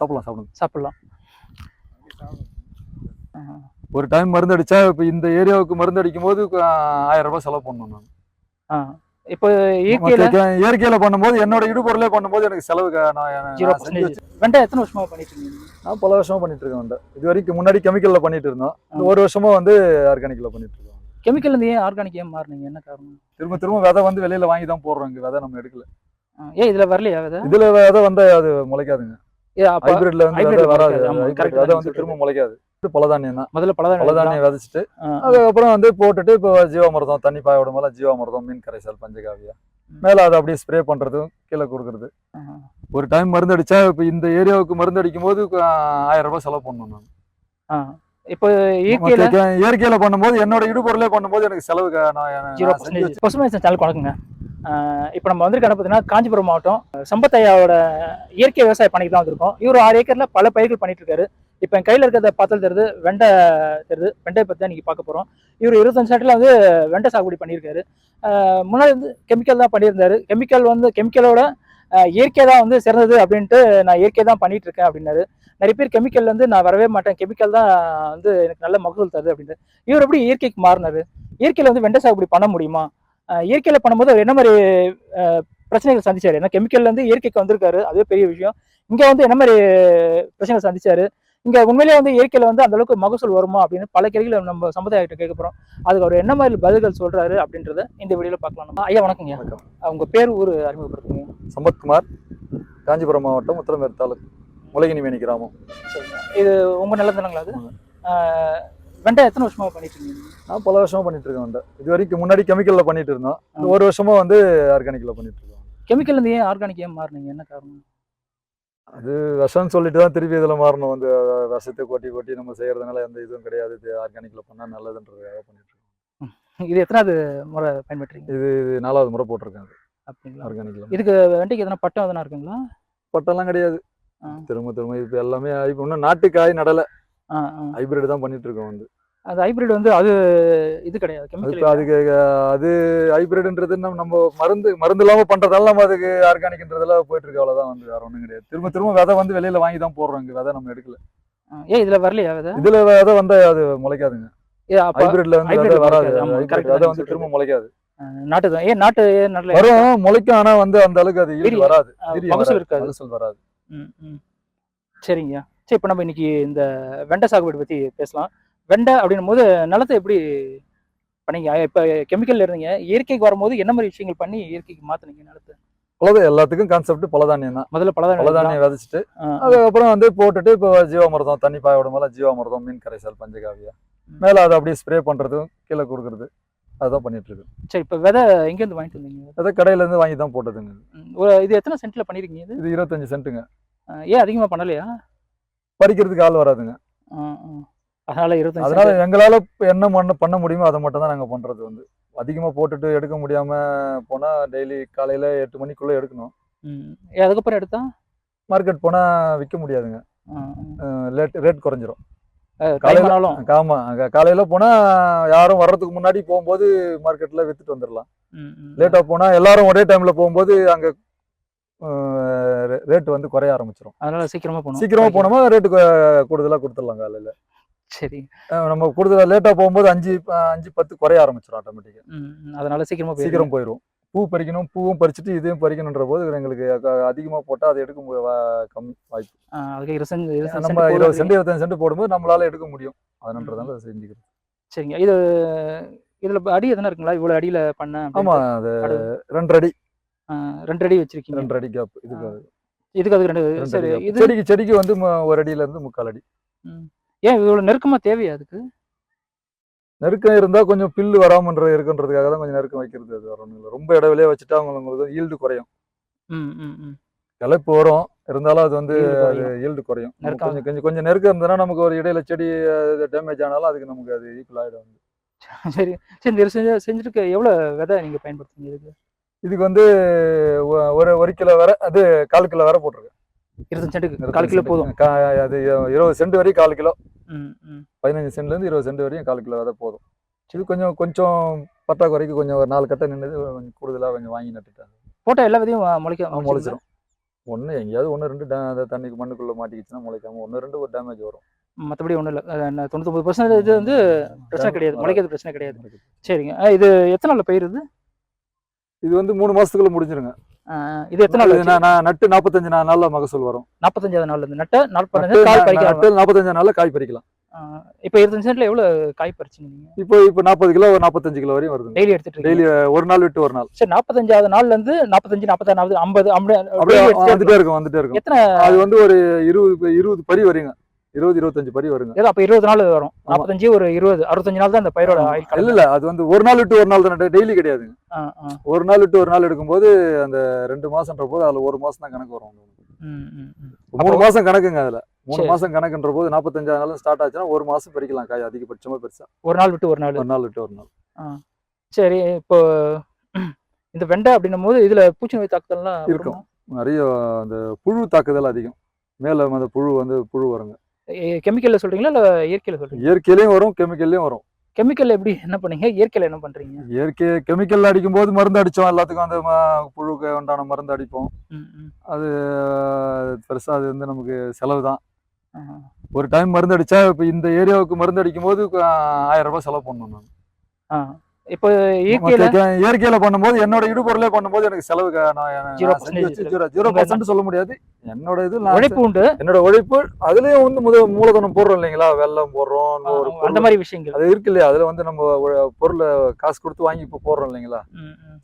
சாப்பிடலாம் சாப்பிடுங்க சாப்பிடலாம். ஒரு டைம் மருந்து அடிச்சா இப்போ இந்த ஏரியாவுக்கு மருந்து அடிக்கும் போது ஆயிரம் ரூபாய் செலவு பண்ணணும் நான். ஆ. இப்போ இயற்கையில இயற்கையில பண்ணும்போது என்னோட இடுபொருளே பண்ணும்போது எனக்கு செலவு நான் வெண்டை எத்தனை வருஷமா பண்ணிட்டு இருக்கீங்க? நான் பல வருஷமா பண்ணிட்டு இருக்கேன் வந்து இது வரைக்கும் முன்னாடி கெமிக்கல்ல பண்ணிட்டு இருந்தோம். ஒரு வருஷமா வந்து ஆர்கானிக்ல பண்ணிட்டு இருக்கோம். கெமிக்கல் இருந்து ஏன் ஆர்கானிக் ஏன் மாறினீங்க? என்ன காரணம்? திரும்ப திரும்ப விதை வந்து வெளியில வாங்கி தான் போடுறோம் இங்க. விதை நம்ம எடுக்கல. ஏன் இதுல வரலையா விதை? இதுல விதை வந்து அது முளைக்காதுங்க. ஹைபிரிட்ல வந்து வராது. தான் வந்து திரும்ப முளைக்காது. பலதானியம் தான் முதல்ல பலதானியம் பலதானியம் விதைச்சிட்டு. அதுக்கப்புறம் வந்து போட்டுட்டு இப்போ ஜீவாமிர்தம் தண்ணி பாய விடும் போல ஜீவாமிர்தம் மீன் கரைசல் பஞ்சகாவியா. மேல அதை அப்படியே ஸ்ப்ரே பண்றதும் கீழே கொடுக்கறது. ஒரு டைம் மருந்து அடிச்சா இப்போ இந்த ஏரியாவுக்கு மருந்து அடிக்கும் போது ஆயிரம் ரூபாய் செலவு பண்ணணும் நான். இப்போ இயற்கையில இயற்கையில பண்ணும்போது என்னோட இடுபொருளே பண்ணும்போது எனக்கு செலவு நான் பசுமை சேனல் வணக்கங்க இப்போ நம்ம வந்திருக்க பார்த்தீங்கன்னா காஞ்சிபுரம் மாவட்டம். சம்பத்தையாவோட இயற்கை விவசாய பணிக்கு தான் வந்திருக்கோம். இவர் ஆறு ஏக்கரில் பல பயிர்கள் பண்ணிட்டு இருக்காரு. இப்போ என் கையில் இருக்கிறத பார்த்தல் தெரியுது வெண்டை தெரியுது. வெண்டை பற்றி தான் நீங்கள் பார்க்க போகிறோம் இவர் இருபத்தஞ்சு சென்டில் வந்து வெண்டை சாகுபடி பண்ணியிருக்காரு. முன்னாடி வந்து கெமிக்கல் தான் பண்ணியிருந்தாரு. கெமிக்கல் வந்து கெமிக்கலோட இயற்கை தான் வந்து சிறந்தது அப்படின்ட்டு நான் இயற்கை தான் பண்ணிட்டு இருக்கேன் அப்படின்னாரு. நிறைய பேர் கெமிக்கல் வந்து நான் வரவே மாட்டேன். கெமிக்கல் தான் வந்து எனக்கு நல்ல மகசூல் தருது அப்படின்ட்டு. இவர் எப்படி இயற்கைக்கு மாறினாரு? இயற்கையில் வந்து வெண்டை சாகுபடி பண்ண முடியுமா? இயற்கையில பண்ணும்போது அவர் என்ன மாதிரி பிரச்சனைகள் சந்திச்சாரு? ஏன்னா கெமிக்கல்ல இருந்து இயற்கைக்கு வந்திருக்காரு. அதுவே பெரிய விஷயம். இங்க வந்து என்ன மாதிரி பிரச்சனைகள் சந்திச்சாரு? இங்க உண்மையிலேயே வந்து இயற்கையில வந்து அந்த அளவுக்கு மகசூல் வருமா அப்படின்னு பல கேள்விகளை நம்ம சமுதாயத்தை கேட்க போறோம். அதுக்கு அவர் என்ன மாதிரி பதில்கள் சொல்றாரு அப்படின்றத இந்த வீடியோல பார்க்கலாம் ஐயா வணக்கங்க வணக்கம். உங்க பேர் ஊர் அறிமுகப்படுத்துங்க. சம்பத்குமார் காஞ்சிபுரம் மாவட்டம் உத்தரமேர் தாலுக்கு முலகினிமேனி கிராமம். சரிங்க. இது உங்க நிலத்தனங்களா அது? ஆமாங்க. அஹ், வெண்டை எத்தனை வருஷமா பண்ணிட்டு இருக்கீங்க? நான் பல வருஷமா பண்ணிட்டு இருக்கேன் வந்து இது வரைக்கும் முன்னாடி கெமிக்கல்ல பண்ணிட்டு இருந்தோம். ஒரு வருஷமா வந்து ஆர்கானிக்ல பண்ணிட்டு இருக்கோம். கெமிக்கல் இருந்து ஏன் ஆர்கானிக் ஏன் மாறினீங்க? என்ன காரணம்? அது விஷம்னு சொல்லிட்டு தான் திருப்பி இதுல மாறணும். வந்து விஷத்தை கொட்டி கொட்டி நம்ம செய்யறதுனால எந்த இதுவும் கிடையாது. இது ஆர்கானிக்ல பண்ணா நல்லதுன்றதுக்காக பண்ணிட்டு இருக்கோம். இது எத்தனாவது முறை பயன்படுறீங்க இது நாலாவது முறை போட்டிருக்கேன் அப்படிங்களா? ஆர்கானிக்ல இதுக்கு வெண்டைக்கு எதனா பட்டம் எதனா இருக்குங்களா? பட்டெல்லாம் கிடையாது. திரும்ப திரும்ப இப்ப எல்லாமே இப்ப இன்னும் நாட்டு காய் நடல. ஹைபிரிட் தான் பண்ணிட்டு இருக்கோம் வந்து. அது ஹைபிரிட் வந்து அது இது கிடையாது கெமிக்கல் அதுக்கு அது ஹைபிரிட்ன்றது நம்ம நம்ம மருந்து மருந்து இல்லாம பண்றதால நம்ம அதுக்கு ஆர்கானிக்ன்றதுல போயிட்டு இருக்கு அவ்வளவுதான் வந்து வேற ஒண்ணும் கிடையாது. திரும்ப திரும்ப விதை வந்து வெளியில வாங்கி தான் போடுறோம் இங்க விதை நம்ம எடுக்கல. ஏன் இதுல வரலையா விதை? இதுல விதை வந்து அது முளைக்காதுங்க. ஹைபிரிட்ல வந்து வராது. விதை வந்து திரும்ப முளைக்காது. நாட்டு தான். ஏன் நாட்டு நல்ல வரும் முளைக்கும் ஆனா வந்து அந்த அளவுக்கு அது. வராது. வராது. இருக்காது. சரி இப்போ நம்ம இன்னைக்கு இந்த வெண்டை சாகுபடி பத்தி பேசலாம். வெண்டை அப்படின்னும் போது நிலத்தை எப்படி பண்ணீங்க? இப்ப கெமிக்கல்ல இருந்தீங்க. இயற்கைக்கு வரும்போது என்ன மாதிரி விஷயங்கள் பண்ணி இயற்கைக்கு மாத்துனீங்க நிலத்தை? அவ்வளவுதான் எல்லாத்துக்கும் கான்செப்ட் பலதானியம் தான். முதல்ல பலதானியம் பலதானியம் விதைச்சிட்டு. அதுக்கப்புறம் வந்து போட்டுட்டு இப்போ ஜீவாமிர்தம் தண்ணி பாய விடும் போல ஜீவாமிர்தம் மீன் கரைசல் பஞ்சகாவியா. மேல அதை அப்படியே ஸ்ப்ரே பண்றதும் கீழே கொடுக்கறது அதுதான் பண்ணிட்டு இருக்கு சரி இப்போ விதை எங்க இருந்து வாங்கிட்டு வந்தீங்க? அதை கடையில இருந்து வாங்கி தான் போட்டதுங்க. இது எத்தனை சென்ட்ல பண்ணிருக்கீங்க இது? இருபத்தஞ்சு சென்ட்டுங்க ஏன் அதிகமா பண்ணலையா? பறிக்கிறதுக்கு ஆள் வராதுங்க. அதனால இருபத்தஞ்சு அதனால. எங்களால என்ன பண்ண பண்ண முடியுமோ அதை மட்டும் தான் நாங்க பண்றது வந்து. அதிகமா போட்டுட்டு எடுக்க முடியாம போனா டெய்லி காலையில எட்டு மணிக்குள்ள எடுக்கணும். அதுக்கப்புறம் எடுத்தா? மார்க்கெட் போனா விற்க முடியாதுங்க. லேட் ரேட் குறைஞ்சிரும். காலையில- ஆமா. காலையில போனா யாரும் வர்றதுக்கு முன்னாடி போகும்போது மார்க்கெட்ல வித்துட்டு வந்துடலாம். லேட்டா போனா எல்லாரும் ஒரே டைம்ல போகும்போது அங்க ரேட் வந்து குறைய ஆரம்பிச்சிரும். அதனால சீக்கிரமா போகணும். சீக்கிரமா போனோமா ரேட்டு கூடுதலா கொடுத்துடலாம் காலையில. சரி. நம்ம கூடுதலா லேட்டா போகும்போது அஞ்சு அஞ்சு பத்து குறைய ஆரம்பிச்சிடும் ஆட்டோமேட்டிக்கா ம், ம். அதனால சீக்கிரமா. சீக்கிரம் போயிடும் பூ பறிக்கணும் பூவும் பறிச்சுட்டு இதையும் பறிக்கணுன்ற போது எங்களுக்கு அ- அதிகமா போட்டா அதை எடுக்க கம்மி வாய்ப்பு. நம்ம இருபது. சென்ட் இருபத்தஞ்சு சென்ட் போடும்போது நம்மளால எடுக்க முடியும். அதனான்றதால அதை செஞ்சுக்கிறோம் சரிங்க. இது இதுல அடி எதனா இருக்குங்களா? இவ்வளவு அடியில பண்ண ஆமா அது ரெண்டு அடி. ரெண்டு அடி வச்சிருக்கீங்க. ரெண்டு அடி கேப் இதுக்கு அது. இதுக்கு அதுக்கு ரெண்டு சரி. இது செடிக்கு செடிக்கு வந்து ஒரு அடியில இருந்து முக்கால் அடி ஏன் இவ்வளவு நெருக்கமா தேவையா அதுக்கு? நெருக்கம் இருந்தா கொஞ்சம் பில்லு வராமன்ற இருக்குன்றதுக்காக தான் கொஞ்சம் நெருக்கம் வைக்கிறது அது வர ஒண்ணும் இல்ல. ரொம்ப இடவிலே வச்சுட்டா அவங்களுக்கு ஈல்டு குறையும். கிளப்பு வரும். இருந்தாலும் அது வந்து. ஈல்டு குறையும். கொஞ்சம் கொஞ்சம் கொஞ்சம் நெருக்கம் இருந்ததுன்னா நமக்கு ஒரு இடையில செடி டேமேஜ் ஆனாலும் அதுக்கு நமக்கு அது ஈக்குவல் ஆயிடும். சரி சரி இந்த செஞ்சு செஞ்சுட்டு எவ்வளவு விதை நீங்க பயன்படுத்துறீங்க இதுக்கு? இதுக்கு வந்து ஒரு ஒரு கிலோ வர அது கால் கிலோ வர போட்டிருக்கேன் இருபத்தஞ்சு சென்ட்டுக்கு கால் கிலோ போதும். அது இருபது சென்ட் வரைக்கும் கால் கிலோ. பதினஞ்சு சென்ட்ல இருந்து இருபது சென்ட் வரையும் கால் கிலோ விதை போதும். இது கொஞ்சம் கொஞ்சம் பற்றாக்குறைக்கு கொஞ்சம் ஒரு நாலு கட்டை நின்றுது கொஞ்சம் கூடுதலா கொஞ்சம் வாங்கி நட்டுட்டாங்க. போட்டோ எல்லா விதையும் முளைக்க முளைச்சிரும். ஒண்ணு எங்கேயாவது ஒண்ணு ரெண்டு அந்த தண்ணிக்கு மண்ணுக்குள்ள மாட்டிக்கிச்சுன்னா முளைக்காம ஒண்ணு ரெண்டு ஒரு டேமேஜ் வரும். மற்றபடி ஒன்றும் இல்லை. தொண்ணூத்தொம்பது பர்சன்டேஜ் வந்து பிரச்சனை கிடையாது. முளைக்கிறது பிரச்சனை கிடையாது. சரிங்க. இது எத்தனை நாள் பயிர் இது வந்து மூணு மாசத்துக்குள்ள முடிஞ்சிருங்க. இது எத்தனை நாள் நான் நட்டு நாற்பத்தஞ்சு நாள்ல மகசூல் வரும். நாற்பத்தஞ்சாவது நாள்ல இருந்து நட்ட நாற்பத்தஞ்சு காய் நா- பறிக்க நட்டு நாற்பத்தஞ்சு நாள்ல காய் பறிக்கலாம். இப்போ இருபத்தஞ்சு சென்ட்ல எவ்வளவு காய் பறிச்சீங்க இப்போ இப்போ நாற்பது கிலோ நாற்பத்தஞ்சு கிலோ வரையும் வருதுங்க. டெய்லி எடுத்துட்டு டெய்லி ஒரு நாள் விட்டு ஒரு நாள். சரி நாற்பத்தஞ்சாவது நாள்ல இருந்து நாற்பத்தஞ்சு நாற்பத்தாறு நாற்பது ஐம்பது அப்படியே வந்துட்டே இருக்கும் வந்துட்டே இருக்கும். எத்தனை அது வந்து ஒரு இருபது இருபது பரி வருங்க இருபது இருபத்தஞ்சு பரி வருங்க. ஏதோ அப்ப இருபது நாள் வரும். நாற்பத்தஞ்சு ஒரு இருபது அறுபத்தஞ்சு நாள் தான் அந்த பயிரோட ஆயுள் இல்ல இல்ல அது வந்து ஒரு நாள் விட்டு ஒரு நாள் தானே டெய்லி கிடையாதுங்க. ஒரு நாள் விட்டு ஒரு நாள் எடுக்கும்போது அந்த ரெண்டு மாசம்ன்ற போது அதுல ஒரு மாசம் தான் கணக்கு வரும். மூணு மாசம் கணக்குங்க அதுல. மூணு. மாசம் கணக்குன்ற போது நாற்பத்தஞ்சாவது நாள் ஸ்டார்ட் ஆச்சுன்னா ஒரு மாசம் பறிக்கலாம் காய் அதிகபட்சமா பெருசா. ஒரு நாள் விட்டு ஒரு நாள். ஒரு நாள் விட்டு ஒரு நாள். சரி இப்போ இந்த வெண்டை அப்படின்னும் போது இதுல பூச்சி நோய் தாக்குதல்லாம் இருக்கும். நிறைய அந்த புழு தாக்குதல் அதிகம். மேல அந்த புழு வந்து புழு வருங்க. கெமிக்கல்ல சொல்றீங்களா இல்ல இயற்கையில சொல்றீங்க இயற்கையிலயும் வரும் கெமிக்கல்லையும் வரும். கெமிக்கல் எப்படி என்ன பண்ணீங்க? இயற்கையில என்ன பண்றீங்க? இயற்கை கெமிக்கல் அடிக்கும் போது மருந்து அடிச்சோம். எல்லாத்துக்கும் அந்த புழுக்கு உண்டான மருந்து அடிப்போம். அது பெருசா அது வந்து நமக்கு செலவு தான். ஒரு டைம் மருந்து அடிச்சா இப்போ இந்த ஏரியாவுக்கு மருந்து அடிக்கும் போது ஆயிரம் ரூபாய் செலவு பண்ணணும் நான். இப்போ இயற்கையில இயற்கையில பண்ணும்போது என்னோட இடுபொருளே பண்ணும்போது எனக்கு செலவு zero percent சொல்ல முடியாது. என்னோட இது உழைப்பு உண்டு. என்னோட உழைப்பு அதுலயும் வந்து முத மூலதனம் போடுறோம் இல்லைங்களா? வெல்லம் போடுறோம் அந்த மாதிரி விஷயங்கள். அது இருக்கு இல்லையா? அதுல வந்து நம்ம பொருளை காசு கொடுத்து வாங்கி இப்போ போடுறோம் இல்லைங்களா.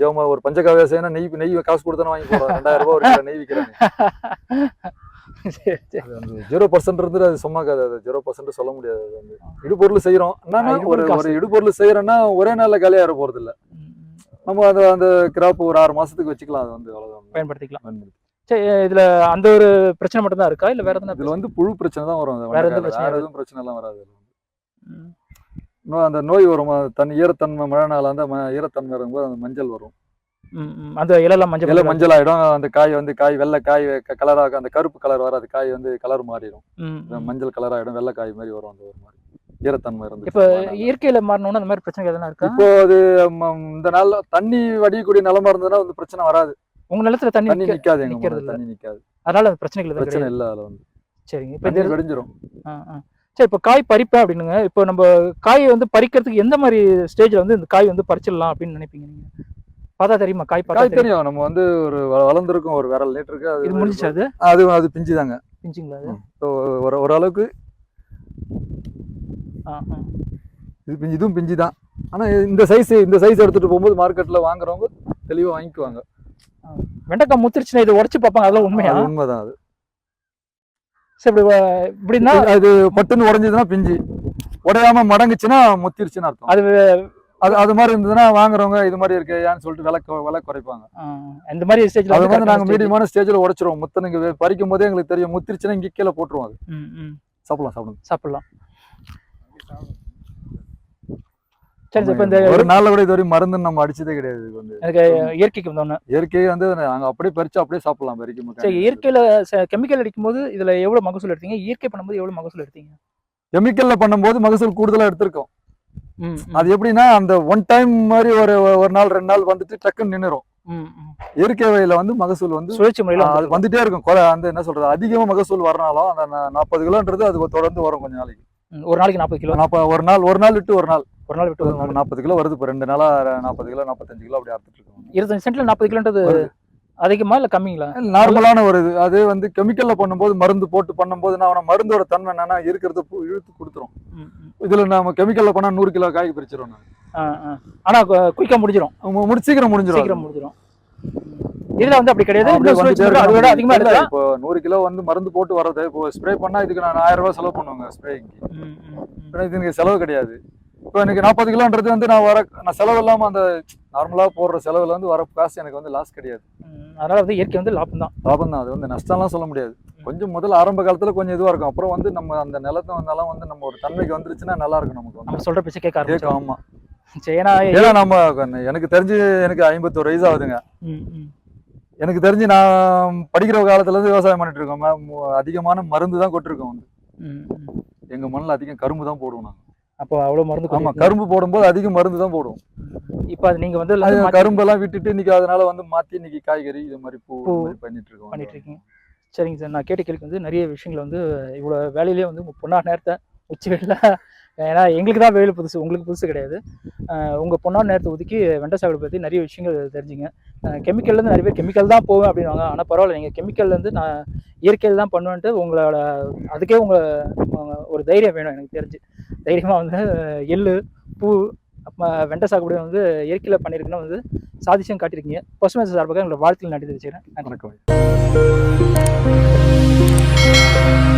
ஜெவமா ஒரு பஞ்சகாவியா செய்யணும் நெய் நெய் காசு கொடுத்து வாங்கி போடுறோம். ரெண்டாயிரம் ரூபாய் ஒரு நெய் விற்கிறாங்க ஜீரோ பர்சன்ட் இருந்து அது சும்மா கதை அது ஜீரோ பர்சன்ட் சொல்ல முடியாது. அது வந்து இடுபொருள் செய்யறோம். என்னன்னா ஒரு இடுபொருள் செய்யறோம்னா ஒரே நாள்ல காலியாக போறது இல்ல. நம்ம அந்த அந்த கிராப் ஒரு ஆறு மாசத்துக்கு வச்சுக்கலாம். அது வந்து அவ்வளவுதான். பயன்படுத்திக்கலாம். பயன்படுத்தி. சரி இதுல அந்த ஒரு பிரச்சனை மட்டும் தான் இருக்கா? இல்ல வேற எதுனா இதுல வந்து புழு பிரச்சனை தான் வரும். வேற எந்த. பிரச்சனையும் வேற எதுவும் பிரச்சனை எல்லாம் வராது. இன்னும் அந்த நோய் வரும். தண்ணி ஈரத்தன்மை மழை நாள் அந்த ஈரத்தன்மை இருக்கும்போது அந்த மஞ்சள் வரும். அந்த இலெல்லாம் மஞ்சள் இலை மஞ்சள் மஞ்சள் ஆயிடும். அந்த காய் வந்து காய் வெள்ளை காய் கலராக அந்த கருப்பு கலர் வராது. காய் வந்து கலர் மாறிடும். மஞ்சள் கலர் ஆயிடும். வெள்ளை காய் மாதிரி வரும் அந்த ஒரு மாதிரி. ஈரத்தன்மை இருந்து இப்ப இயற்கையில மாறணும்னா அந்த மாதிரி பிரச்சனை எதனா இருக்கா? இப்போ அது இந்த நாள்ல தண்ணி வடியக்கூடிய நிலமா இருந்ததுன்னா வந்து பிரச்சனை வராது. உங்க நிலத்துல தண்ணி தண்ணி நிக்க- நிக்காது எங்க. தண்ணி நிக்காது. அதனால அந்த பிரச்சனைகள் பிரச்சனை இல்ல அதுல வந்து. சரிங்க. இப்ப வெடிஞ்சிரும். சரி இப்போ காய் பறிப்பேன் அப்படின்னுங்க. இப்போ நம்ம காயை வந்து பறிக்கிறதுக்கு எந்த மாதிரி ஸ்டேஜ்ல வந்து இந்த காய் வந்து பறிச்சிடலாம் அப்படின்னு நினைப்பீங்க நீங்க? பார்த்தா தெரியுமா? காய் காய் தெரியும். நம்ம வந்து ஒரு வளர்ந்திருக்கும் ஒரு விரல் லிட்டருக்கு அது இது முடிஞ்சுச்சு அது? அது? அது பிஞ்சுதாங்க. பிஞ்சுங்களா அது? So, ஒரு ஓரளவுக்கு. இது பிஞ்சு இதுவும் பிஞ்சு தான் ஆனா இந்த சைஸ் இந்த சைஸ் எடுத்துட்டு போகும்போது மார்க்கெட்ல வாங்குறவங்க தெளிவா வாங்கிக்குவாங்க. வெண்டைக்காய் முத்திருச்சுன்னா இதை உடச்சு பார்ப்பாங்க. அதெல்லாம் உண்மையா? உண்மைதான் அது. சரி இப்படி இப்படின்னா அது பட்டுன்னு உடைஞ்சதுன்னா பிஞ்சு. உடையாம மடங்குச்சுன்னா முத்திருச்சுன்னு அர்த்தம். அது அது அது மாதிரி இருந்ததுன்னா வாங்குறவங்க இது மாதிரி இருக்கு ஏன்னு சொல்லிட்டு விலை விலை குறைப்பாங்க. இந்த மாதிரி ஸ்டேஜ்ல அது வந்து நாங்க மீடியமான ஸ்டேஜ்ல உடைச்சிருவோம். முத்தனுங்க பறிக்கும் போதே எங்களுக்கு தெரியும். முத்திருச்சுன்னா இங்க கீழே போட்டுருவோம் அது. சாப்பிடலாம் சாப்பிடுங்க. சாப்பிடலாம். சரி இப்போ இந்த ஒரு நாள்ல கூட இது வரையும் மருந்து நம்ம அடிச்சதே கிடையாது இது வந்து. எனக்கு இயற்கைக்கு வந்தோன்னே இயற்கையை வந்து நாங்க அப்படியே பறிச்சு அப்படியே சாப்பிடலாம் பறிக்கும் சரி இயற்கையில கெமிக்கல் அடிக்கும் போது இதுல எவ்வளவு மகசூல் எடுத்தீங்க? இயற்கை பண்ணும்போது எவ்வளவு மகசூல் எடுத்தீங்க? கெமிக்கல்ல பண்ணும்போது மகசூல் கூடுதலா எடுத்திருக்கோம். அது எப்படின்னா அந்த ஒன் டைம் மாதிரி ஒரு ஒரு நாள் ரெண்டு நாள் வந்துட்டு டக்குன்னு நின்னுரும். ம், ம். இயற்கை வகையில வந்து மகசூல் வந்து சுழற்சி முறையில அது வந்துட்டே இருக்கும். அந்த என்ன சொல்றது அதிகமா மகசூல் வரனாலும் அந்த நாற்பது கிலோன்றது அது தொடர்ந்து வரும் கொஞ்ச நாளைக்கு. ஒரு நாளைக்கு நாற்பது கிலோ? நாற்பது ஒரு நாள் ஒரு நாள் விட்டு ஒரு நாள். ஒரு நாள் விட்டு ஒரு நாள். நாற்பது கிலோ வருது இப்போ ரெண்டு நாளா நாற்பது கிலோ நாற்பத்தஞ்சு கிலோ அப்படி அறுத்துட்டு இருக்கோம். இருபத்தஞ்சு சென்ட்ல நாற்பது கிலோன்றது. அதிகமா இல்ல கம்மிங்களா? நார்மலான ஒரு இது. அது வந்து கெமிக்கல்ல பண்ணும்போது மருந்து போட்டு பண்ணும்போது நான் மருந்தோட தன்மை என்னன்னா இருக்கிறத இழுத்து கொடுத்துரும். இதுல நம்ம கெமிக்கல்ல பண்ணா நூறு கிலோ காய்க்கு பிரிச்சிரும். ஆனா குயிக்கா முடிஞ்சிரும். மு- முடிச்சு சீக்கிரம் முடிஞ்சிரும். இதுல வந்து அப்படி கிடையாது. அப்படியே இந்த சுழற்சி வந்துட்டே முறை அதை விட இருக்கும். அதிகமா இல்ல, இப்போ நூறு கிலோ வந்து மருந்து போட்டு வர்றது இப்போ ஸ்ப்ரே பண்ணா இதுக்கு நான் ஆயிரம் ரூபாய் செலவு பண்ணுவாங்க ஸ்ப்ரேக்கு ம், ம், ம். இது எனக்கு செலவு கிடையாது. இப்போ எனக்கு நாற்பது கிலோன்றது வந்து நான் வர நான் செலவு இல்லாம அந்த நார்மலா போடுற செலவுல வந்து வர காசு எனக்கு வந்து லாஸ் கிடையாது. அதனால வந்து இயற்கை வந்து லாபம் தான் லாபம் தான் அது வந்து நஷ்டம்லாம் சொல்ல முடியாது. கொஞ்சம் முதல்ல ஆரம்ப காலத்துல கொஞ்சம் இதுவா இருக்கும். அப்புறம் வந்து நம்ம அந்த நிலத்தை வந்தாலும் வந்து நம்ம ஒரு தன்மைக்கு வந்துருச்சுன்னா நல்லா இருக்கும் நமக்கு நம்ம சொல்ற பேச்ச கேட்க ஆரம்பிச்சோம் ஆமா. ஏன்னா நம்ம எனக்கு தெரிஞ்சு எனக்கு ஐம்பத்தோரு வயசு ஆகுதுங்க. எனக்கு தெரிஞ்சு நான் படிக்கிற காலத்துல இருந்து விவசாயம் பண்ணிட்டு இருக்கோம். அதிகமான மருந்து தான் கொட்டிருக்கோம் வந்து. எங்க மண்ணில் அதிகம் கரும்பு தான் போடுவோம் நாங்க. அப்போ அவ்வளவு மருந்து ஆமா கொட்டிருக்கீங்க. கரும்பு போடும்போது அதிகம் மருந்து தான் போடுவோம். இப்போ அது நீங்க வந்து கரும்பெல்லாம் விட்டுட்டு இன்னைக்கு அதனால வந்து மாத்தி இன்னைக்கு காய்கறி இது மாதிரி பூ பண்ணிட்டு இருக்கோம் பண்ணிட்டு இருக்கீங்க சரிங்க சார். நான் கேட்ட கேள்விக்கு வந்து நிறைய விஷயங்களை வந்து இவ்வளோ வேலையிலேயே வந்து உங்கள் பொண்ணா நேரத்தை உச்சி வெயில்ல ஏன்னா எங்களுக்கு தான் வெயில் புதுசு உங்களுக்கு புதுசு கிடையாது. அஹ் உங்க பொண்ணான நேரத்தை ஒதுக்கி வெண்டை சாகுபடி பற்றி நிறைய விஷயங்கள் தெரிஞ்சுங்க. கெமிக்கல்லேருந்து நிறைய பேர் கெமிக்கல் தான் போவேன் அப்படின்வாங்க ஆனால் பரவாயில்ல. நீங்கள் கெமிக்கல்லேருந்து நான் இயற்கையில் தான் பண்ணுவேன்ட்டு உங்களோட அதுக்கே உங்க உங்க ஒரு தைரியம் வேணும் எனக்கு தெரிஞ்சு. தைரியமாக வந்து எள்ளு பூ அப்போ வெண்டை சாகுபடி வந்து இயற்கையில் பண்ணியிருக்குன்னு வந்து சாதிச்சும் காட்டியிருக்கீங்க. பசுமை சார்பாக உங்களை வாழ்த்துக்கள் நடித்து வச்சுக்கிறேன் நன்றி. வணக்கம்